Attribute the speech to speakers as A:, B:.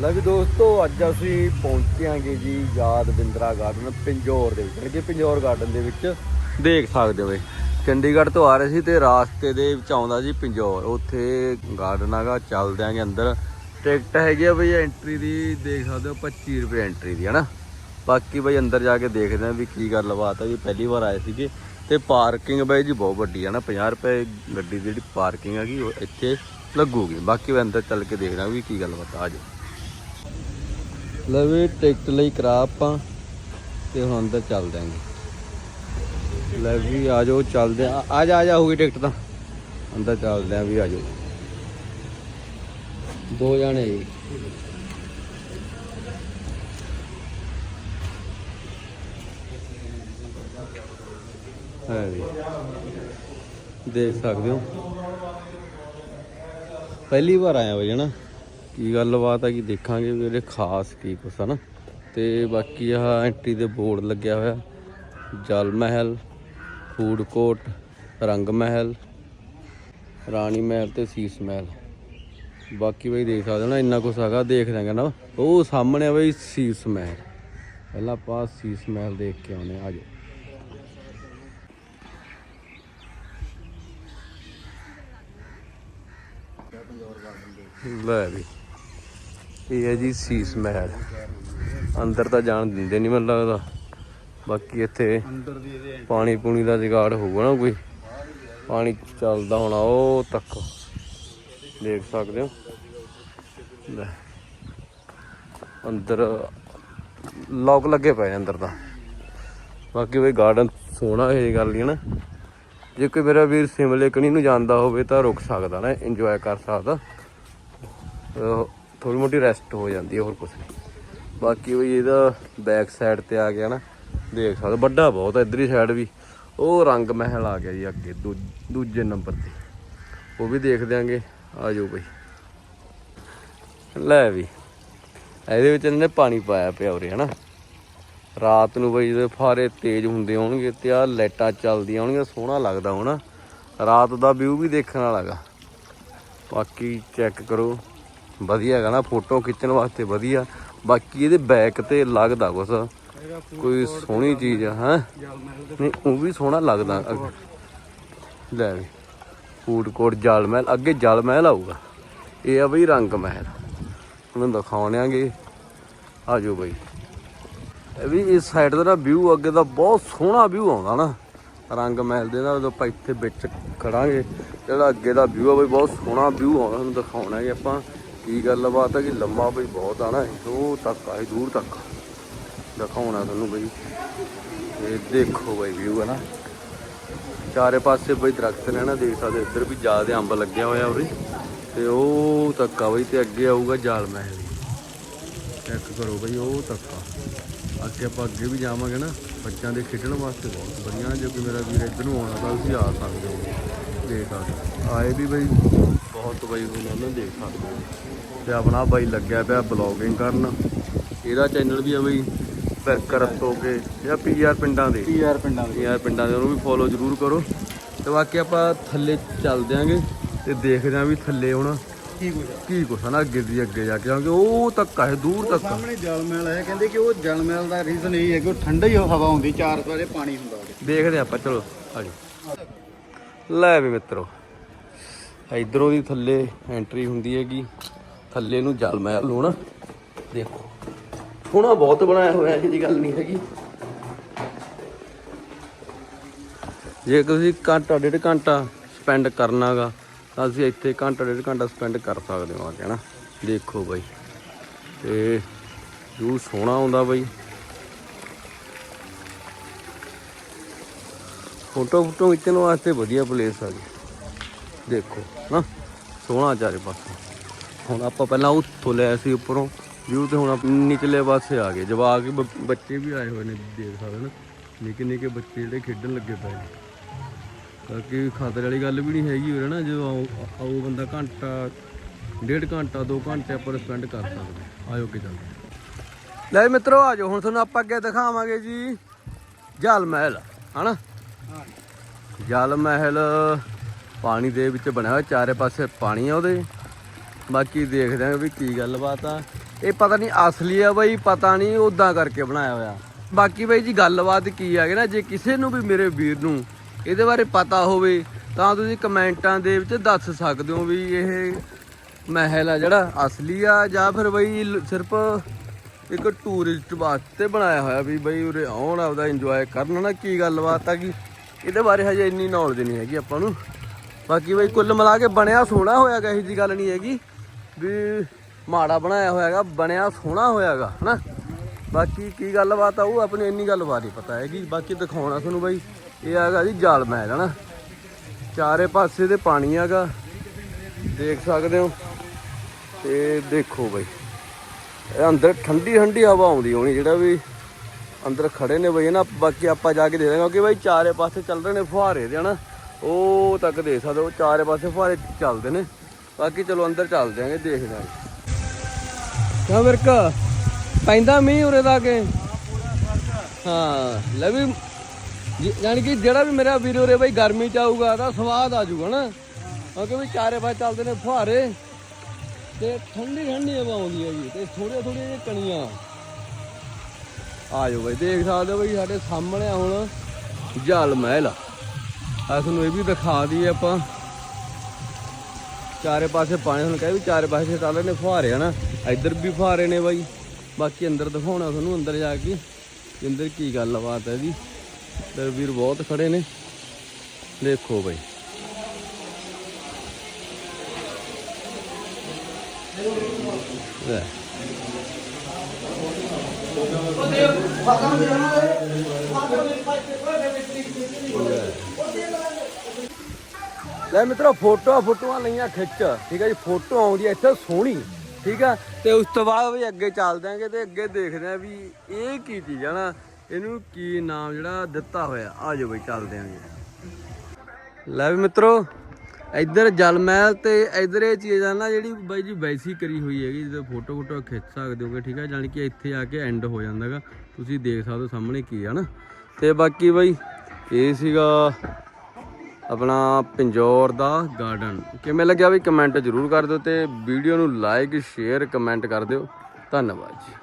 A: ਲੈ ਵੀ ਦੋਸਤੋ, ਅੱਜ ਅਸੀਂ ਪਹੁੰਚਿਆਂਗੇ ਜੀ ਯਾਦ ਬਿੰਦਰਾ ਗਾਰਡਨ ਪਿੰਜੌਰ ਦੇ ਵਿੱਚ। ਕਿ ਪਿੰਜੌਰ ਗਾਰਡਨ ਦੇ ਵਿੱਚ। ਦੇਖ ਸਕਦੇ ਹੋ ਇਹ। ਚੰਡੀਗੜ੍ਹ ਤੋਂ ਆ ਰਹੇ ਸੀ ਤੇ ਰਾਸਤੇ ਦੇ ਵਿੱਚ ਆਉਂਦਾ ਜੀ ਪਿੰਜੌਰ। ਉੱਥੇ ਗਾਰਡਨ ਹੈਗਾ ਚੱਲਦੇ ਆਂਗੇ ਅੰਦਰ। ਟਿਕਟ ਹੈਗੀ ਆ ਬਈ ਐਂਟਰੀ ਦੀ, ਦੇਖ ਸਕਦੇ ਹੋ 25 ਰੁਪਏ ਐਂਟਰੀ ਦੀ, ਹਨਾ? ਬਾਕੀ ਬਈ ਅੰਦਰ ਜਾ ਕੇ ਦੇਖਦੇ ਆਂ ਵੀ ਕੀ ਗੱਲਬਾਤ ਹੈ ਜੀ। ਪਹਿਲੀ ਵਾਰ ਆਏ ਸੀਗੇ ਤੇ ਪਾਰਕਿੰਗ ਬਈ ਜੀ ਬਹੁਤ ਵੱਡੀ ਹੈ ਨਾ 50 ਰੁਪਏ ਗੱਡੀ ਦੀ ਜਿਹੜੀ ਪਾਰਕਿੰਗ ਹੈਗੀ, ਉਹ ਇੱਥੇ ਲੱਗੂਗੀ। ਬਾਕੀ ਮੈਂ ਅੰਦਰ ਚੱਲ ਕੇ ਦੇਖਦਾ ਵੀ ਕੀ ਗੱਲਬਾਤ ਆ ਜੀ ਲੈ ਵੀ ਟਿਕਟ ਲਈ ਕਰਾ ਆਪਾਂ, ਤੇ ਹੁਣ ਤਾਂ ਚੱਲ ਦਾਂਗੇ ਲੈ ਵੀ ਆ ਜਾਓ ਚੱਲਦੇ ਆ। ਆ ਜਾ ਆ ਜਾ, ਹੋਊਗੀ ਟਿਕਟ ਤਾਂ। ਅੰਦਰ ਚੱਲਦੇ ਆ ਵੀ ਆ ਜਾਓ ਦੋ ਜਾਣੇ ਜੀ। ਹੈ ਵੀ ਦੇਖ ਸਕਦੇ ਹੋ। ਪਹਿਲੀ ਵਾਰ ਆਇਆ ਬਈ ਹਨਾ? ਕੀ ਗੱਲਬਾਤ ਆ ਕਿ ਦੇਖਾਂਗੇ ਵੀ ਇਹਦੇ ਖਾਸ ਕੀ ਕੁਛ ਆ ਨਾ। ਤੇ ਬਾਕੀ ਆਹ ਐਂਟਰੀ ਦੇ ਬੋਰਡ ਲੱਗਿਆ ਹੋਇਆ, ਜਲ ਮਹਿਲ, ਫੂਡ ਕੋਰਟ, ਰੰਗ ਮਹਿਲ, ਰਾਣੀ ਮਹਿਲ ਤੇ ਸੀਸ ਮਹਿਲ। ਬਾਕੀ ਬਈ ਦੇਖ ਸਕਦੇ ਹੋ ਨਾ, ਇੰਨਾ ਕੁਛ ਹੈਗਾ, ਦੇਖ ਦਾਂਗੇ ਨਾ। ਉਹ ਸਾਹਮਣੇ ਆ ਬਈ ਸੀਸ ਮਹਿਲ। ਪਹਿਲਾਂ ਆਪਾਂ ਸੀਸ ਮਹਿਲ ਦੇਖ ਕੇ ਆਉਨੇ ਆ ਜਾਓ। ਲੈ ਵੀ। ਇਹ ਹੈ ਜੀ ਸੀਸ ਮਹਿਲ। ਅੰਦਰ ਤਾਂ ਜਾਣ ਦਿੰਦੇ ਨਹੀਂ ਮੈਨੂੰ ਲੱਗਦਾ। ਬਾਕੀ ਇੱਥੇ ਪਾਣੀ ਪੂਣੀ ਦਾ ਜੁਗਾੜ ਹੋਊਗਾ ਨਾ ਕੋਈ। ਪਾਣੀ ਚੱਲਦਾ ਹੋਣਾ ਉਹ ਤੱਕ। ਦੇਖ ਸਕਦੇ ਹੋ। ਅੰਦਰ ਲੋਕ ਲੱਗੇ ਪਏ ਨੇ ਅੰਦਰ ਤਾਂ। ਬਾਕੀ ਵੀ ਗਾਰਡਨ ਸੋਹਣਾ ਇਹ ਗੱਲ ਨਹੀਂ ਹੈ ਨਾ। ਜੇ ਕੋਈ ਮੇਰਾ ਵੀਰ ਸਿਮਲੇ ਕਣੀ ਨੂੰ ਜਾਂਦਾ ਹੋਵੇ ਤਾਂ ਰੁਕ ਸਕਦਾ ਨਾ ਇੰਜੋਏ ਕਰ ਸਕਦਾ। ਥੋੜੀ ਮੋਟੀ ਰੈਸਟ ਹੋ ਜਾਂਦੀ ਹੈ, ਹੋਰ ਕੁਝ ਨਹੀਂ। ਬਾਕੀ ਵੀ ਇਹਦਾ ਬੈਕ ਸਾਈਡ ਤੇ ਆ ਗਿਆ ਨਾ, ਦੇਖ ਸਕਦੇ ਵੱਡਾ ਬਹੁਤ ਹੈ, ਇਧਰਲੀ ਸਾਈਡ ਵੀ। ਉਹ ਰੰਗ ਮਹਿਲ ਆ ਗਿਆ ਜੀ ਅੱਗੇ, ਦੂ- ਦੂਜੇ ਨੰਬਰ ਤੇ। ਉਹ ਵੀ ਦੇਖ ਦਿਆਂਗੇ, ਆ ਜਾਓ ਬਈ। ਲੈ ਵੀ, ਇਹਦੇ ਵਿੱਚ ਇਹਨੇ ਪਾਣੀ ਪਾਇਆ ਪਿਆ ਉਰੇ, ਹਨਾ। ਰਾਤ ਨੂੰ ਬਈ ਜਦੋਂ ਫਾਰੇ ਤੇਜ਼ ਹੁੰਦੇ ਹੋਣਗੇ ਤੇ ਆ ਲਾਈਟਾਂ ਚੱਲਦੀਆਂ ਹੋਣਗੀਆਂ, ਸੋਹਣਾ ਲੱਗਦਾ ਹੋਣਾ। ਰਾਤ ਦਾ ਵਿਊ ਵੀ ਦੇਖਣ ਵਾਲਾ ਗਾ ਬਾਕੀ ਚੈੱਕ ਕਰੋ। ਵਧੀਆ ਹੈਗਾ ਨਾ, ਫੋਟੋ ਖਿੱਚਣ ਵਾਸਤੇ ਵਧੀਆ। ਬਾਕੀ ਇਹਦੇ ਬੈਕ ਤੇ ਲੱਗਦਾ ਕੁਛ। ਕੋਈ ਸੋਹਣੀ ਚੀਜ਼ ਆ, ਹੈ? ਨਹੀਂ, ਉਹ ਵੀ ਸੋਹਣਾ ਲੱਗਦਾ। ਲੈ ਵੀ, ਫੂਡ ਕੋਰਟ ਜਲ ਮਹਿਲ, ਅੱਗੇ ਜਲ ਮਹਿਲ ਆਊਗਾ। ਇਹ ਆ ਬਈ ਰੰਗ ਮਹਿਲ। ਉਹਨੂੰ ਦਿਖਾਉਣਾਂਗੇ ਆ ਜਾਓ ਬਈ। ਇਹ ਵੀ ਇਸ ਸਾਈਡ ਦਾ ਨਾ ਵਿਊ ਅੱਗੇ ਦਾ ਬਹੁਤ ਸੋਹਣਾ ਵਿਊ ਆਉਂਦਾ ਨਾ। ਰੰਗ ਮਹਿਲ ਦੇ ਨਾਲ ਆਪਾਂ ਇੱਥੇ ਵਿੱਚ ਖੜਾਂਗੇ, ਜਿਹੜਾ ਅੱਗੇ ਦਾ ਵਿਊ ਆ ਬਈ, ਬਹੁਤ ਸੋਹਣਾ ਵਿਊ ਆਉਂਦਾ ਤੁਹਾਨੂੰ ਦਿਖਾਉਣਾਂਗੇ ਆਪਾਂ। ਕੀ ਗੱਲਬਾਤ ਹੈ ਕਿ ਲੰਮਾ ਬਈ ਬਹੁਤ ਆ ਨਾ ਇਹ, ਉਹ ਤੱਕ ਆ ਦੂਰ ਤੱਕ ਦਿਖਾਉਣਾ ਤੁਹਾਨੂੰ ਬਈ। ਇਹ ਦੇਖੋ ਬਈ ਵਿਊ ਹੈ ਨਾ। ਚਾਰੇ ਪਾਸੇ ਬਈ ਦਰਖਤ ਨੇ ਨਾ ਦੇਖ ਸਕਦੇ ਇੱਧਰ ਵੀ ਜ਼ਿਆਦਾ ਅੰਬ ਲੱਗਿਆ ਹੋਇਆ ਉਰੇ ਤੇ ਉਹ ਤੱਕ ਬਈ ਤੇ ਅੱਗੇ ਆਊਗਾ ਜਾਲ ਮਹਿਲ ਚੈੱਕ ਕਰੋ ਬਈ ਉਹ ਤੱਕ ਅੱਗੇ ਆਪਾਂ ਅੱਗੇ ਵੀ ਜਾਵਾਂਗੇ ਨਾ ਬੱਚਿਆਂ ਦੇ ਖੇਡਣ ਵਾਸਤੇ ਬਹੁਤ ਵਧੀਆ ਜੇ ਕੋਈ ਮੇਰਾ ਵੀਰ ਇੱਧਰ ਨੂੰ ਆਉਣਾ ਤਾਂ ਤੁਸੀਂ ਆ ਸਕਦੇ ਹੋ। ਦੇਖ ਸਕਦੇ ਆਏ ਵੀ ਬਈ ਬਹੁਤ ਬਈ ਉਹਨਾਂ ਨੂੰ ਦੇਖ ਸਕਦੇ ਹੋ। ਤੇ ਆਪਣਾ ਬਾਈ ਲੱਗਿਆ ਪਿਆ ਬਲੌਗਿੰਗ ਕਰਨ। ਇਹਦਾ ਚੈਨਲ ਵੀ ਆ ਬਈ ਬਰਕਰ ਤੋਗੇ ਜਾਂ ਪੀਆਰ ਪਿੰਡਾਂ ਦੇ।
B: ਪੀਆਰ ਪਿੰਡਾਂ ਦੇ।
A: ਯਾਰ ਪਿੰਡਾਂ ਦੇ ਉਹਨੂੰ ਵੀ ਫੋਲੋ ਜ਼ਰੂਰ ਕਰੋ। ਤੇ ਬਾਕੀ ਆਪਾਂ ਥੱਲੇ ਚੱਲਦੇ ਆਂਗੇ ਤੇ ਦੇਖਦੇ ਆਂ ਵੀ ਥੱਲੇ ਹੁਣ
B: ਕੀ ਕੁਝ
A: ਕੀ ਕੁਛ ਨਾ ਅੱਗੇ ਦੀ ਅੱਗੇ ਜਾ ਕੇ ਕਿਉਂਕਿ ਉਹ ਤੱਕ ਹੈ ਦੂਰ ਤੱਕ।
B: ਸਾਹਮਣੇ ਜਲ ਮਹਿਲ ਹੈ ਕਹਿੰਦੇ ਕਿ ਉਹ ਜਲ ਮਹਿਲ ਦਾ ਰੀਜ਼ਨ ਇਹ ਹੈ ਕਿ ਉਹ ਠੰਡਾ ਹੀ ਹਵਾ ਹੁੰਦੀ ਚਾਰ ਵਜੇ ਪਾਣੀ ਹੁੰਦਾ
A: ਦੇਖਦੇ ਆਪਾਂ ਚਲੋ ਆਜੋ ਲੈ ਵੀ ਮਿੱਤਰੋ ਇਧਰੋਂ ਦੀ ਥੱਲੇ ਐਂਟਰੀ ਹੁੰਦੀ ਹੈਗੀ। ਥੱਲੇ ਨੂੰ ਜਲ ਮਹਿਲ ਨੂੰ ਨਾ। ਦੇਖੋ, ਸੋਹਣਾ ਬਹੁਤ ਬਣਾਇਆ ਹੋਇਆ, ਇਹ ਜੀ ਗੱਲ ਨਹੀਂ ਹੈਗੀ। ਜੇ ਤੁਸੀਂ ਘੰਟਾ, ਡੇਢ ਘੰਟਾ ਸਪੈਂਡ ਕਰਨਾਗਾ, ਤਾਂ ਤੁਸੀਂ ਇੱਥੇ ਘੰਟਾ, ਡੇਢ ਘੰਟਾ ਸਪੈਂਡ ਕਰ ਸਕਦੇ ਹੋ ਆ ਕੇ ਨਾ। ਦੇਖੋ ਬਾਈ, ਤੇ ਵਿਊ ਸੋਹਣਾ ਆਉਂਦਾ ਬਾਈ। ਫੋਟੋ ਫੋਟੋ ਖਿੱਚਣ ਵਾਸਤੇ ਵਧੀਆ ਪਲੇਸ ਆ ਜੀ। ਦੇਖੋ ਨਾ, ਸੋਹਣਾ ਚਾਰੇ ਪਾਸੇ। ਹੁਣ ਆਪਾਂ ਪਹਿਲਾਂ ਉੱਥੋਂ ਲਿਆ ਸੀ ਉੱਪਰੋਂ ਵਿਊ ਤੇ ਹੁਣ ਆਪਾਂ ਨਿਚਲੇ ਪਾਸੇ ਆ ਗਏ। ਜਵਾਕ ਵੀ ਬ- ਬੱਚੇ ਵੀ ਆਏ ਹੋਏ ਨੇ ਦੇਖ ਸਕਦੇ ਨਾ। ਨਿੱਕੇ ਨਿੱਕੇ ਬੱਚੇ ਜਿਹੜੇ ਖੇਡਣ ਲੱਗੇ ਪਏ ਨੇ। ਕਿਉਂਕਿ ਖਤਰੇ ਵਾਲੀ ਗੱਲ ਵੀ ਨਹੀਂ ਹੈਗੀ ਉਰੇ ਨਾ ਜਦੋਂ ਆਓ ਆਓ ਬੰਦਾ ਘੰਟਾ ਡੇਢ ਘੰਟਾ 2 ਘੰਟੇ ਆਪਾਂ ਸਪੈਂਡ ਕਰ ਸਕਦੇ ਆਇਓ ਕਿ ਚੱਲਦੇ ਲੈ ਮਿੱਤਰੋ ਆਜੋ ਹੁਣ ਤੁਹਾਨੂੰ ਆਪਾਂ ਅੱਗੇ ਦਿਖਾਵਾਂਗੇ ਜੀ ਜਲ ਮਹਿਲ ਹਨਾ?
B: ਹਾਂ
A: ਜਲ ਮਹਿਲ ਪਾਣੀ ਦੇ ਵਿੱਚ ਬਣਿਆ ਹੋਇਆ ਚਾਰੇ ਪਾਸੇ ਪਾਣੀ ਆ ਉਹਦੇ। ਬਾਕੀ ਦੇਖਦੇ ਆਂ ਵੀ ਕੀ ਗੱਲਬਾਤ ਆ। ਇਹ ਪਤਾ ਨਹੀਂ ਅਸਲੀ ਆ ਬਾਈ, ਪਤਾ ਨਹੀਂ ਉਦਾਂ ਕਰਕੇ ਬਣਾਇਆ ਹੋਇਆ। ਬਾਕੀ ਬਾਈ ਜੀ ਗੱਲਬਾਤ ਕੀ ਆ ਨਾ, ਜੇ ਕਿਸੇ ਨੂੰ ਵੀ ਮੇਰੇ ਵੀਰ ਨੂੰ ਇਹਦੇ ਬਾਰੇ ਪਤਾ ਹੋਵੇ, ਤਾਂ ਤੁਸੀਂ ਕਮੈਂਟਾਂ ਦੇ ਵਿੱਚ ਦੱਸ ਸਕਦੇ ਹੋ ਵੀ ਇਹ ਮਹਿਲ ਆ ਜਿਹੜਾ ਅਸਲੀ ਆ, ਜਾਂ ਫਿਰ ਬਈ ਸਿਰਫ ਇੱਕ ਟੂਰਿਸਟ ਵਾਸਤੇ ਬਣਾਇਆ ਹੋਇਆ ਵੀ ਬਈ ਉਰੇ ਆਉਣ, ਆਪਦਾ ਇੰਜੋਏ ਕਰਨ ਨਾ ਕੀ ਗੱਲਬਾਤ ਆ ਕਿ ਇਹਦੇ ਬਾਰੇ ਹਜੇ ਇੰਨੀ ਨੌਲੇਜ ਨਹੀਂ ਹੈਗੀ ਆਪਾਂ ਨੂੰ। ਬਾਕੀ ਬਈ ਕੁੱਲ ਮਿਲਾ ਕੇ ਬਣਿਆ, ਸੋਹਣਾ ਹੋਇਆਗਾ ਇਹੋ ਜੀ ਗੱਲ ਨਹੀਂ ਹੈਗੀ। ਵੀ ਮਾੜਾ ਬਣਾਇਆ ਹੋਇਆਗਾ, ਬਣਿਆ ਸੋਹਣਾ ਹੋਇਆਗਾ, ਹਨਾ? ਬਾਕੀ ਕੀ ਗੱਲਬਾਤ ਆ, ਉਹ ਆਪਣੀ ਇੰਨੀ ਗੱਲਬਾਤ ਨਹੀਂ ਪਤਾ ਹੈਗੀ। ਬਾਕੀ ਦਿਖਾਉਣਾ ਤੁਹਾਨੂੰ ਬਈ, ਇਹ ਹੈਗਾ ਜੀ ਜਾਲ ਮਹਿਲ, ਹਨਾ? ਚਾਰੇ ਪਾਸੇ ਤੇ ਪਾਣੀ ਹੈਗਾ, ਦੇਖ ਸਕਦੇ ਹੋ? ਤੇ ਦੇਖੋ ਬਈ ਅੰਦਰ ਠੰਡੀ ਠੰਡੀ ਹਵਾ ਆਉਂਦੀ ਹੋਣੀ, ਜਿਹੜਾ ਵੀ ਅੰਦਰ ਖੜੇ ਨੇ ਬਈ ਨਾ ਬਾਕੀ ਆਪਾਂ ਜਾ ਕੇ ਦੇਖਦੇ ਹਾਂ ਕਿਉਂਕਿ ਬਈ ਚਾਰੇ ਪਾਸੇ ਚੱਲ ਰਹੇ ਨੇ ਫੁਹਾਰੇ ਦੇ ਹਨਾ? ਉਹ ਤੱਕ ਦੇਖ ਸਕਦੇ ਹੋ, ਚਾਰੇ ਪਾਸੇ ਫੁਹਾਰੇ ਚੱਲਦੇ ਨੇ। ਬਾਕੀ ਚਲੋ ਅੰਦਰ ਚੱਲਦੇ ਆਂਗੇ ਦੇਖਦੇ ਆਂ ਕਾ? ਵਰਕਾ ਪੈਂਦਾ ਮੀਂਹ ਉਰੇ ਦਾ ਕੇ? ਹਾਂ, ਲੈ ਵੀ ਯਾਨੀ ਕਿ ਜਿਹੜਾ ਵੀ ਮੇਰਾ ਵੀਰ ਉਰੇ ਬਈ ਗਰਮੀ ਚ ਆਊਗਾ, ਤਾਂ ਸਵਾਦ ਆ ਜਾਊਗਾ ਨਾ। ਕਿਉਂਕਿ ਵੀ ਚਾਰੇ ਪਾਸੇ ਚੱਲਦੇ ਨੇ ਫੁਹਾਰੇ, ਤੇ ਠੰਡੀ ਠੰਡੀ ਹਵਾ ਆਉਂਦੀ ਹੈਗੀ ਤੇ ਥੋੜੀਆਂ ਥੋੜੀਆਂ ਜਿਹੀਆਂ ਕਣੀਆਂ। ਆ ਜਾਓ ਬਈ, ਦੇਖ ਸਕਦੇ ਹੋ ਬਈ ਸਾਡੇ ਸਾਹਮਣੇ ਹੁਣ ਜਲ ਮਹਿਲ। ਆ ਤੁਹਾਨੂੰ ਇਹ ਵੀ ਦਿਖਾ ਦਈਏ ਆਪਾਂ। ਚਾਰੇ ਪਾਸੇ ਪਾਣੀ ਹੁਣ ਕਹੇ ਵੀ ਚਾਰੇ ਪਾਸੇ ਚੱਲ ਰਹੇ ਨੇ ਫੁਹਾਰੇ, ਹਨਾ? ਇੱਧਰ ਵੀ ਫੁਹਾਰੇ ਨੇ ਬਾਈ। ਬਾਕੀ ਅੰਦਰ ਦਿਖਾਉਣਾ ਤੁਹਾਨੂੰ, ਅੰਦਰ ਜਾ ਕੇ। ਅੰਦਰ ਕੀ ਗੱਲਬਾਤ ਹੈ ਜੀ। ਤੇ ਵੀਰ ਬਹੁਤ ਖੜੇ ਨੇ। ਦੇਖੋ ਬਾਈ। ਲੈ। ਲੈ ਮਿੱਤਰੋ, ਫੋਟੋਆਂ ਫੋਟੋਆਂ ਲਈਆਂ ਖਿੱਚ। ਠੀਕ ਹੈ ਜੀ, ਫੋਟੋ ਆਉਂਦੀ ਹੈ ਇੱਥੇ ਸੋਹਣੀ। ਠੀਕ ਆ ਤੇ ਉਸ ਤੋਂ ਬਾਅਦ ਵੀ ਅੱਗੇ ਚੱਲਦੇ ਆਂਗੇ ਤੇ ਅੱਗੇ ਦੇਖਦੇ ਆ ਵੀ ਇਹ ਕੀ ਚੀਜ਼ ਆ ਨਾ, ਇਹਨੂੰ ਕੀ ਨਾਮ ਜਿਹੜਾ ਦਿੱਤਾ ਹੋਇਆ। ਆ ਜਾਓ ਬਈ, ਚੱਲਦੇ ਆਂਗੇ ਲੈ ਵੀ ਮਿੱਤਰੋ, ਇੱਧਰ ਜਲ ਮਹਿਲ ਤੇ ਇੱਧਰ ਇਹ ਚੀਜ਼ ਆ ਨਾ ਜਿਹੜੀ ਬਾਈ ਜੀ ਵੈਸੀ ਕਰੀ ਹੋਈ ਹੈਗੀ, ਜਦੋਂ ਫੋਟੋ ਫੋਟੋ ਖਿੱਚ ਸਕਦੇ ਹੋਗੇ, ਠੀਕ ਹੈ, ਜਾਣੀ ਕਿ ਇੱਥੇ ਆ ਕੇ ਐਂਡ ਹੋ ਜਾਂਦਾਗਾ ਤੁਸੀਂ ਦੇਖ ਸਕਦੇ ਹੋ ਸਾਹਮਣੇ ਕੀ ਹੈ ਨਾ। ਤੇ ਬਾਕੀ ਬਾਈ, ਇਹ ਸੀਗਾ ਆਪਣਾ ਪਿੰਜੌਰ ਦਾ ਗਾਰਡਨ ਕਿਵੇਂ ਲੱਗਿਆ ਵੀ ਕਮੈਂਟ ਜ਼ਰੂਰ ਕਰ ਦਿਓ ਤੇ ਵੀਡੀਓ ਨੂੰ ਲਾਈਕ ਸ਼ੇਅਰ ਕਮੈਂਟ ਕਰ ਦਿਓ। ਧੰਨਵਾਦ ਜੀ।